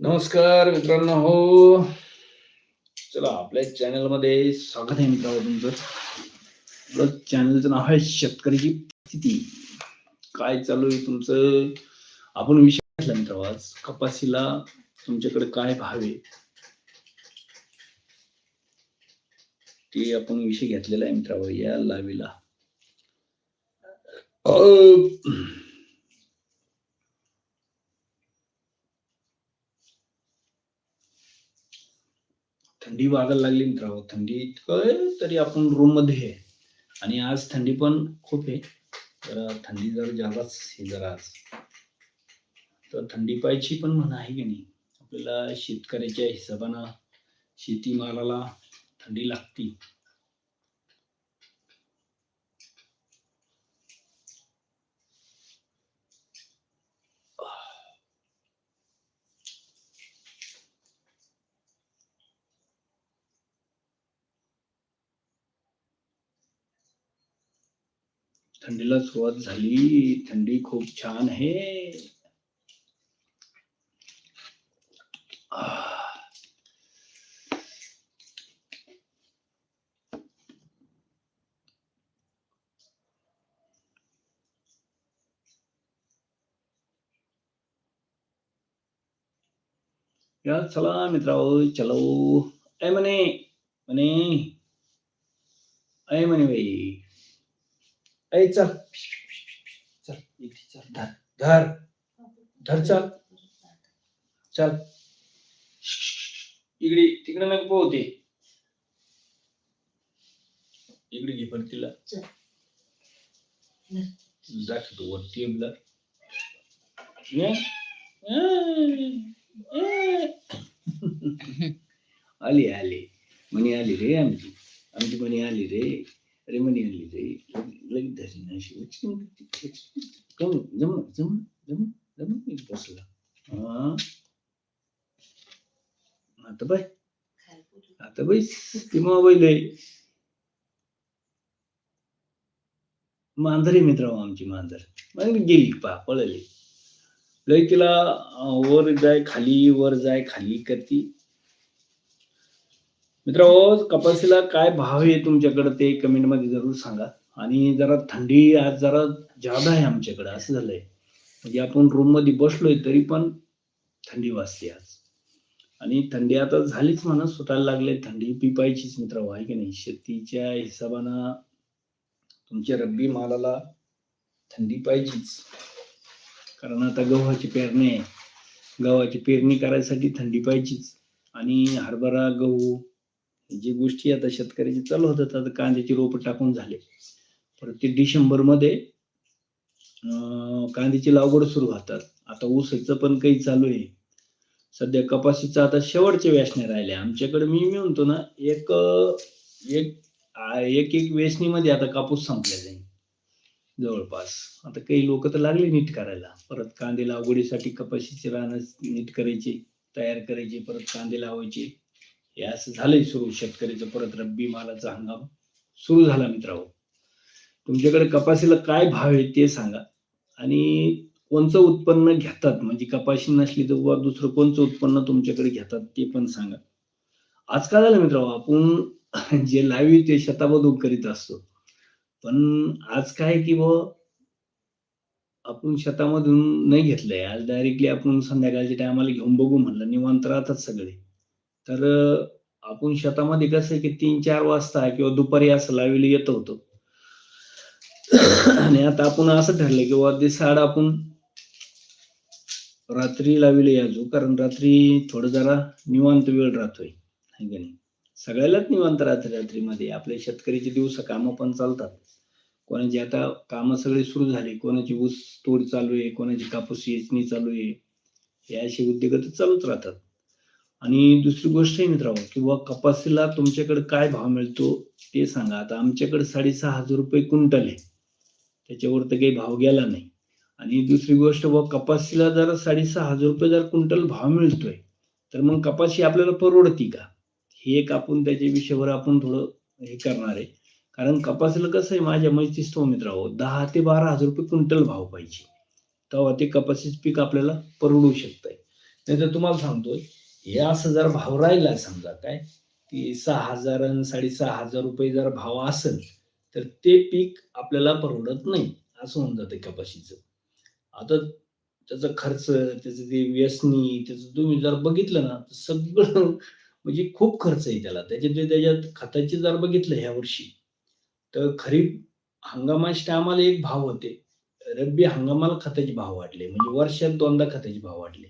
नमस्कार मित्रांनो. हो चला आपल्या चॅनलमध्ये स्वागत आहे मित्रांनो तुमचं. आपलं चॅनलचं नाव आहे शेतकऱ्याची स्थिती काय चालू आहे तुमचं? आपण विषय घेतला मित्रांनो आज कपाशीला तुमच्याकडे काय भाव आहे? ते आपण विषय घेतलेला आहे मित्रांनो या लावीला. थंडी वाजायला लागली मित्रांनो. थंडी तरी आपण रूममध्ये आहे. आणि आज थंडी पण खूप आहे. जरा थंडी जर जादाच आहे जरा आज. तर थंडी पायची पण म्हणा आहे की नाही? आपल्याला शेतकऱ्याच्या हिशोबानं शेतीमालाला थंडी लागती। थंडीला सुरुवात झाली थंडी खूप छान आहे. या चला मित्रांनो चलो। ऐ म्हणे म्हणे ऐ म्हणे बाई ऐ चल। चल इथे चल। धर धर। धर चल। चल। इकडे तिकडे नको पोहते इकडे घे पण तिला. चल. दाखवतो वर टेबला आली आली. म्हणे आली रे आमची. आमची म्हणे आली रे. अरे म्हणे आली रे. लगेच धरली नाशी अशी जम जम जम जम बसला. हा. आता बाय आता बाई ती मोबाईल आहे. मांजर आहे मित्र आमची मांजर. मग गेली पा पळली. लय तिला वर जाय खाली वर जाय खाली करती. मित्र कपाशीला काय भाव आहे तुमच्याकडे ते कमेंटमध्ये जरूर सांगा. आणि जरा थंडी आज जरा जादा आहे आमच्याकडे असं झालंय. म्हणजे आपण रूममध्ये बसलोय तरी पण थंडी वाजते आज. आणि थंडी आता झालीच म्हणा सुटायला लागले थंडी पिपायचीच मित्र आहे की नाही? शेतीच्या हिशोबानं तुमच्या रब्बी मालाला थंडी पाहिजेच. कारण आता गव्हाची पेरणी आहे. गव्हाची पेरणी करायसाठी थंडी पाहिजेच. आणि हरभरा गहू जी गोष्टी आता शेतकऱ्याची चालू होतात आता कांद्याची रोप टाकून झाले. परत ते डिसेंबरमध्ये अं, कांद्याची लागवड सुरू होतात. आता ऊसाचं पण काही चालू आहे. सध्या कपाशीचं आता शेवटचे वेचणे राहिले. आमच्याकडे मी मी म्हणतो ना एक एक एक एक वेचणीमध्ये आता कापूस संपला जाईल जवळपास. आता काही लोक तर लागले नीट करायला. परत कांदे लागवडीसाठी कपाशीचे रानं नीट करायचे तयार करायचे परत कांदे लावायचे. हे असं झालंय सुरू शेतकऱ्याचं परत रब्बी मालाचा हंगाम सुरू झाला मित्रांनो. तुमच्याकडे कपाशीला काय भाव आहे ते सांगा. आणि कोणचं उत्पन्न घेतात? म्हणजे कपाशी नसली तर वा दुसरं कोणचं उत्पन्न तुमच्याकडे घेतात ते पण सांगा. आज काय झालं मित्रांनो? आपण जे लावी ते शताबदूक करीत असतो. पण आज काय की बुवा आपण शेतामधून नाही घेतलंय. आज डायरेक्टली आपण संध्याकाळच्या टायमाला घेऊन बघू म्हणलं. निवांत राहतात सगळे. तर आपण शेतामध्ये कसं आहे की तीन चार वाजता किंवा दुपारी असं लावीला येत होतो. आणि आता आपण असं ठरलं की बुवा साड आपण रात्री लावीला यायचो कारण रात्री थोडं जरा निवांत वेळ राहतोय. की नाही? सगळ्यालाच निवांत राहते रात्रीमध्ये. आपले शेतकरीचे दिवस कामं पण चालतात. कोणाची आता कामं सगळी सुरू झाली. कोणाची ऊस तोड चालू आहे कोणाची कापूस येचणी चालू आहे. हे असे उद्योग तर चालूच राहतात. आणि दुसरी गोष्ट आहे मित्रांनो किंवा कपाशीला तुमच्याकडे काय भाव मिळतो ते सांगा. आता आमच्याकडे साडेसहा हजार रुपये क्विंटल आहे. त्याच्यावर तर काही भाव गेला नाही. आणि दुसरी गोष्ट व कपाशीला जर साडेसहा हजार रुपये जर क्विंटल भाव मिळतोय तर मग कपाशी आपल्याला परवडती का? हे एक आपण त्याच्या विषयावर आपण थोडं हे करणार आहे. कारण कपाशीला कसं आहे माझ्या मैत्री तो मित्र दहा ते बारा हजार रुपये क्विंटल भाव पाहिजे. तेव्हा ते कपाशीच पीक आपल्याला परवडू शकतंय. नाही तर तुम्हाला सांगतोय हे असं जर भाव राहिला समजा काय की सहा हजार आणि साडेसहा हजार रुपये जर भाव असेल तर ते पीक आपल्याला परवडत नाही असं होऊन जातं कपाशीचं. आता त्याचा खर्च त्याचं ते व्यसनी त्याचं तुम्ही जर बघितलं ना तर सगळं म्हणजे खूप खर्च आहे त्याला. त्याच्यात त्याच्यात खताचे जर बघितलं ह्या वर्षी तर खरीप हंगामाच्या टायमाला एक भाव होते. रब्बी हंगामाला खताचे भाव वाढले. म्हणजे वर्षात दोनदा खताचे भाव वाढले.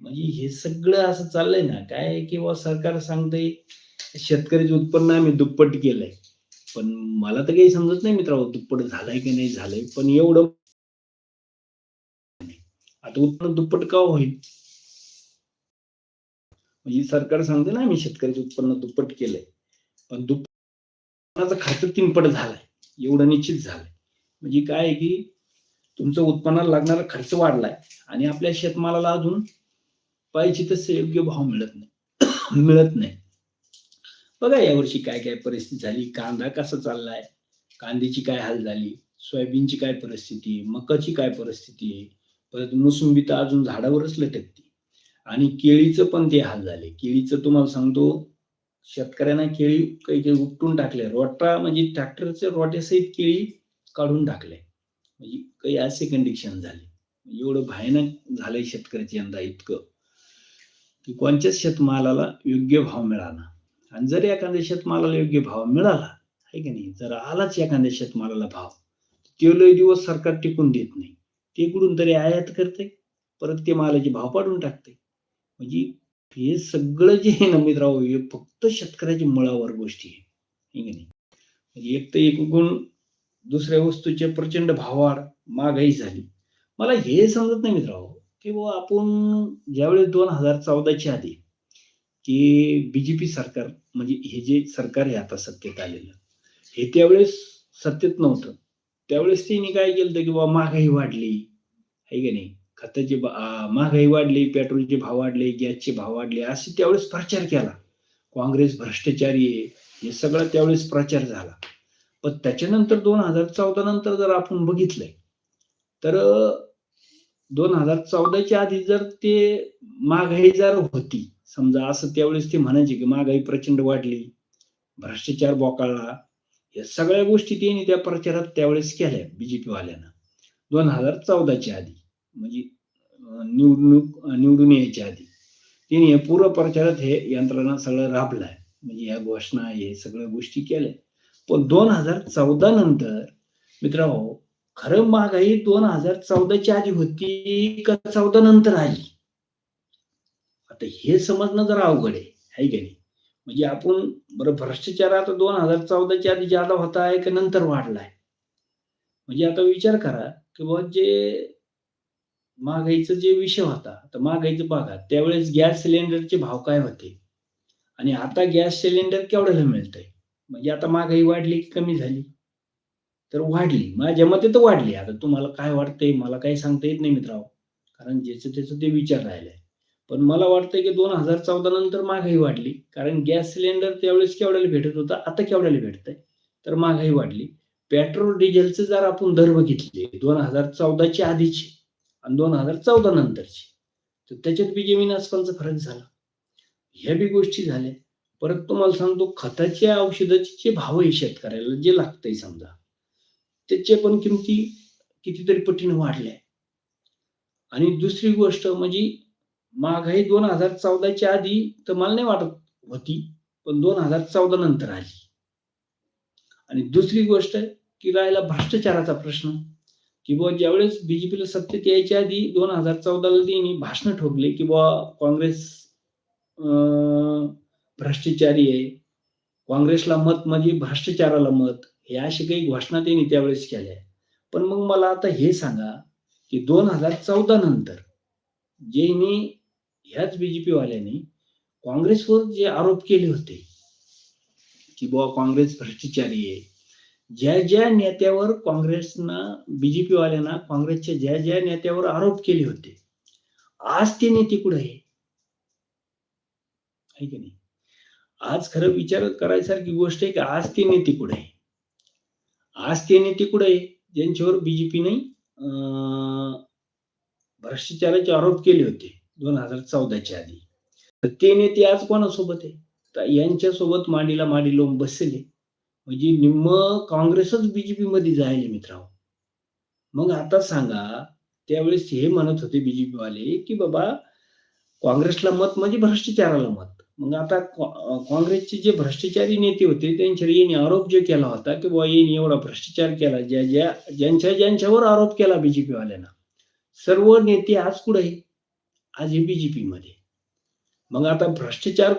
म्हणजे हे सगळं असं चाललंय ना. काय किंवा सरकार सांगतंय शेतकऱ्याचे उत्पन्न आम्ही दुप्पट केलंय. पण मला तर काही समजत नाही मित्रांनो दुप्पट झालंय की नाही झालंय. पण एवढं आता उत्पन्न दुप्पट का होईल? म्हणजे सरकार सांगते ना आम्ही शेतकऱ्याचे उत्पन्न दुप्पट केलंय. पण दुप्पटाचा खर्च तीनपट झालाय. एवढं निश्चित झालंय. म्हणजे काय आहे की तुमचं उत्पन्नाला लागणारा खर्च वाढलाय आणि आपल्या शेतमालाला अजून पाहिजे तसे योग्य भाव मिळत नाही. मिळत नाही. बघा यावर्षी काय काय परिस्थिती झाली. कांदा कसा चाललाय? कांद्याची काय हाल झाली? सोयाबीनची काय परिस्थिती? मकाची काय परिस्थिती? आहे परत मोसंबी तर अजून झाडावरच लटकते. आणि केळीचं पण ते हाल झाले. केळीचं तुम्हाला सांगतो शेतकऱ्यांना केळी काही काही उपटून टाकले. रोटा म्हणजे ट्रॅक्टरचे रोट्यासहित केळी काढून टाकले. म्हणजे काही असे कंडिशन झाले. एवढं भयानक झालंय शेतकऱ्याचे यंदा इतकं. की कोणत्याच शेतमालाला योग्य भाव मिळाला. आणि जर एखाद्या शेतमालाला योग्य भाव मिळाला आहे की नाही? जर आलाच एखाद्या शेतमालाला भाव ते लय दिवस सरकार टिकून देत नाही. ते कुठून तरी आयात करते परत ते मालाचे भाव पाडून टाकते म्हणजे हे सगळं जे आहे ना हे फक्त शेतकऱ्याच्या मुळावर गोष्टी आहे. की नाही? म्हणजे एक तर एकूण दुसऱ्या वस्तूचे प्रचंड भाववाढ महागाई झाली. मला हे समजत नाही मित्रांनो की बाबा आपण ज्यावेळेस दोन हजार चौदाच्या आधी की बीजेपी सरकार म्हणजे हे जे सरकार आहे आता सत्तेत आलेलं हे त्यावेळेस सत्तेत नव्हतं. त्यावेळेस त्यांनी काय केलं की बाबा महागाई वाढली. आहे की नाही? खताचे महागाई वाढली पेट्रोलचे भाव वाढले गॅसचे भाव वाढले असे त्यावेळेस प्रचार केला. काँग्रेस भ्रष्टाचारी आहे हे सगळं त्यावेळेस प्रचार झाला. पण त्याच्यानंतर दोन हजार चौदा नंतर जर आपण बघितलंय तर दोन हजार चौदाच्या आधी जर ते महागाई जर होती समजा असं त्यावेळेस ते म्हणायचे की महागाई प्रचंड वाढली भ्रष्टाचार बोकाळला या सगळ्या गोष्टी त्यांनी त्या प्रचारात त्यावेळेस केल्या बीजेपी वाल्यानं. दोन हजार चौदाच्या आधी. म्हणजे निवडणूक निवडून यायच्या आधी. तिने पूर्व प्रचारात हे यंत्रणा सगळं राबलाय. म्हणजे या घोषणा हे सगळ्या गोष्टी केल्या. पण दोन हजार चौदा नंतर मित्रांनो खरं महागाई दोन हजार चौदाच्या आधी होती का चौदा नंतर आली? आता हे समजणं जरा अवघड आहे. है की नाही? म्हणजे आपण बरं भ्रष्टाचार आता दोन हजार चौदाच्या आधी ज्यादा होता आहे का नंतर वाढलाय? म्हणजे आता विचार करा की बाबा जे महागाईचा जे विषय होता तर महागाईचं बघा त्यावेळेस गॅस सिलेंडरचे भाव काय होते? आणि आता गॅस सिलेंडर केवढ्याला मिळतंय? म्हणजे आता महागाई वाढली की कमी झाली? तर वाढली. माझ्या मते तर वाढली. आता तुम्हाला काय वाटतंय? मला काही सांगता येत नाही मित्रांनो. कारण ज्याचं त्याचं ते विचार राहिलाय. पण मला वाटतंय की दोन हजार चौदा नंतर महागाई वाढली. कारण गॅस सिलेंडर त्यावेळेस केवढ्याला भेटत होता? आता केवढ्याला भेटतंय? तर महागाई वाढली. पेट्रोल डिझेलचे जर आपण दर बघितले दोन हजार चौदाच्या आधीचे आणि दोन हजार चौदा नंतरची. तर त्याच्यात बी जमीन आसमानचा फरक झाला. ह्या बी गोष्टी झाल्या. परत तुम्हाला सांगतो खताच्या औषधाचे जे भाव आहे शेतकऱ्याला जे लागतंय समजा त्याचे पण किमती कितीतरी पटीनं वाढल्या. आणि दुसरी गोष्ट म्हणजे महागाई दोन हजार चौदाच्या आधी तर मला नाही वाटत होती पण दोन हजार चौदा नंतर आली. आणि दुसरी गोष्ट की राहिला भ्रष्टाचाराचा प्रश्न. की बुवा ज्यावेळेस बीजेपीला सत्तेत यायच्या आधी दोन हजार चौदाला त्यांनी भाषण ठोकले की बुवा काँग्रेस भ्रष्टाचारी आहे. काँग्रेसला मत म्हणजे भ्रष्टाचाराला मत. हे अशी काही घोषणा त्यांनी त्यावेळेस केल्या. पण मग मला आता हे सांगा की दोन हजार चौदा नंतर ज्यांनी ह्याच बीजेपीवाल्यांनी काँग्रेसवर जे आरोप केले होते की बुवा काँग्रेस भ्रष्टाचारी आहे ज्या ज्या नेत्यावर काँग्रेसनं बीजेपी वाल्यांना काँग्रेसच्या ज्या ज्या नेत्यावर आरोप केले होते आज ते नेते कुठे आहे? की नाही? आज खरं विचार करायसारखी गोष्ट आहे की आज ते नेते कुठे आहे? आज ते नेते कुठे आहे? ज्यांच्यावर बीजेपीने भ्रष्टाचाराचे आरोप केले होते दोन हजार चौदाच्या आधी. तर ते नेते आज कोणासोबत आहे? तर यांच्यासोबत मांडीला मांडी लावून बसले. म्हणजे निम्म काँग्रेसच बीजेपी मध्ये जायले मित्रांनो. मग आता सांगा त्यावेळेस हे म्हणत होते बीजेपी वाले की बाबा काँग्रेसला मत म्हणजे भ्रष्टाचाराला मत. मग आता काँग्रेसचे जे भ्रष्टाचारी नेते होते त्यांच्यावर यांनी आरोप जे केला होता की बुवा यांनी एवढा भ्रष्टाचार केला ज्या ज्या ज्यांच्या ज्यांच्यावर आरोप केला बीजेपी वाल्यांना. सर्व नेते आज कुठे? आज हे बीजेपी मध्ये. मग आता भ्रष्टाचार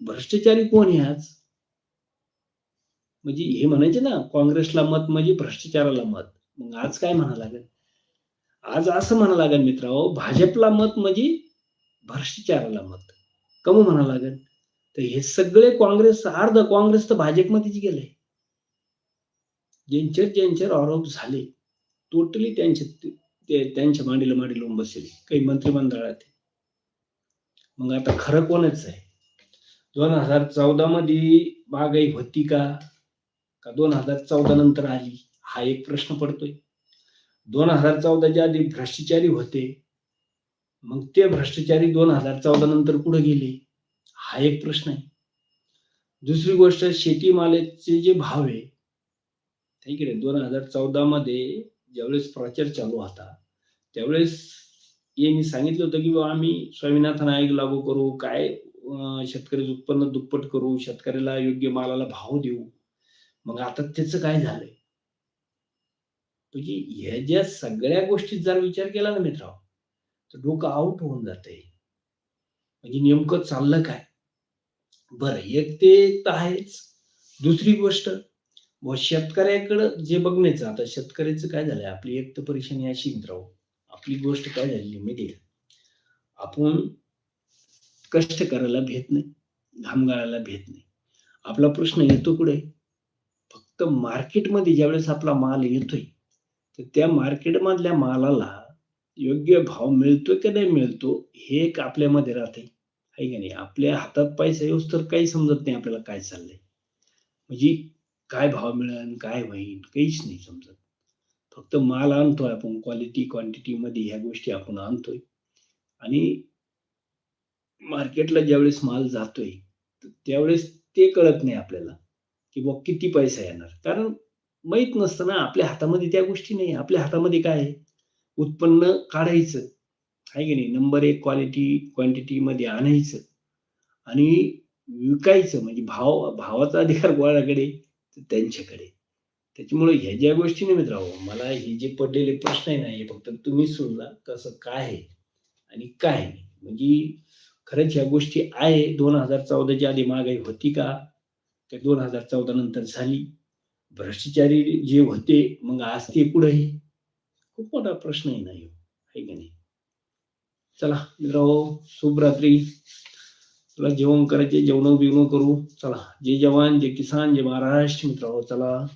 भ्रष्टाचारी कोण आहे आज? म्हणजे हे म्हणायचे ना काँग्रेसला मत म्हणजे भ्रष्टाचाराला मत. मग आज काय म्हणा लागेल? आज असं म्हणा लागेल मित्रांनो भाजपला मत म्हणजे भ्रष्टाचाराला मत. कम म्हणा लागेल? तर हे सगळे काँग्रेस अर्ध काँग्रेस तर भाजपमध्येच गेले. ज्यांच्यावर ज्यांच्यावर आरोप झाले टोटली त्यांच्या त्यांच्या मांडीला मांडी लावून बसले. काही मंत्रिमंडळात. मग आता खरं कोणच आहे? दोन हजार चौदा मध्ये महागाई होती का? का दोन हजार चौदा नंतर आली? हा एक प्रश्न पडतोय. दोन हजार चौदाच्या आधी भ्रष्टाचारी होते. मग ते भ्रष्टाचारी दोन हजार चौदा नंतर कुठे गेले? हा एक प्रश्न आहे. दुसरी गोष्ट शेतीमालाचे जे भाव आहे ठीक आहे दोन हजार चौदा मध्ये ज्यावेळेस प्रचार चालू होता त्यावेळेस यांनी सांगितलं होतं की आम्ही स्वामीनाथन आयोग लागू करू काय अं, शेतकऱ्याचं उत्पन्न दुप्पट करू शेतकऱ्याला योग्य मालाला भाव देऊ. मग आता त्याचं काय झालंय? म्हणजे ह्या ज्या सगळ्या गोष्टीत जर विचार केला ना मित्र तर डोकं आउट होऊन जाते म्हणजे नेमकं चाललं काय? बरं एक ते तर आहेच. दुसरी गोष्ट व शेतकऱ्याकडं जे बघण्याचं आता शेतकऱ्याचं काय झालंय? आपली एक तर परेशानी अशी मित्रांनो. आपली गोष्ट काय झालेली माहिती आपण कष्ट करायला भेट नाही घामगाळायला भेट नाही. आपला प्रश्न येतो कुठे? तर मार्केटमध्ये ज्यावेळेस आपला माल येतोय तर त्या मार्केटमधल्या मालाला योग्य भाव मिळतोय की नाही मिळतो हे एक आपल्यामध्ये राहते आहे की नाही? आपल्या हातात पैसा येऊस तर काही समजत नाही आपल्याला काय चाललंय. म्हणजे काय भाव मिळेल काय होईल काहीच नाही समजत. फक्त माल आणतोय आपण क्वालिटी क्वांटिटी मध्ये ह्या गोष्टी आपण आणतोय. आणि मार्केटला ज्यावेळेस माल जातोय तर त्यावेळेस ते कळत नाही आपल्याला. की किती पैसा येणार? कारण माहीत नसतं ना आपल्या हातामध्ये त्या गोष्टी नाही. आपल्या हातामध्ये काय आहे? उत्पन्न काढायचं. आहे की नाही? नंबर एक क्वालिटी क्वांटिटीमध्ये आणायचं. आणि विकायचं. म्हणजे भाव भावाचा अधिकार कोणाकडे? तर त्यांच्याकडे. त्याच्यामुळे ह्या ज्या गोष्टी नाही राहू मला हे जे पडलेले प्रश्न आहे ना हे फक्त तुम्ही सोडला कसं काय आहे आणि काय नाही. म्हणजे खरंच ह्या गोष्टी आहे. दोन हजार चौदाच्या आधी महागाई होती का? ते दोन हजार चौदा नंतर झाली. भ्रष्टाचारी जे होते मग आज ते पुढे खूप मोठा प्रश्न आहे आहे की नाही? चला मित्रांनो शुभरात्री तुला जेवण करायचे जेवण बिवण करू. चला जे जवान जे किसान जे महाराष्ट्र मित्रांनो चला.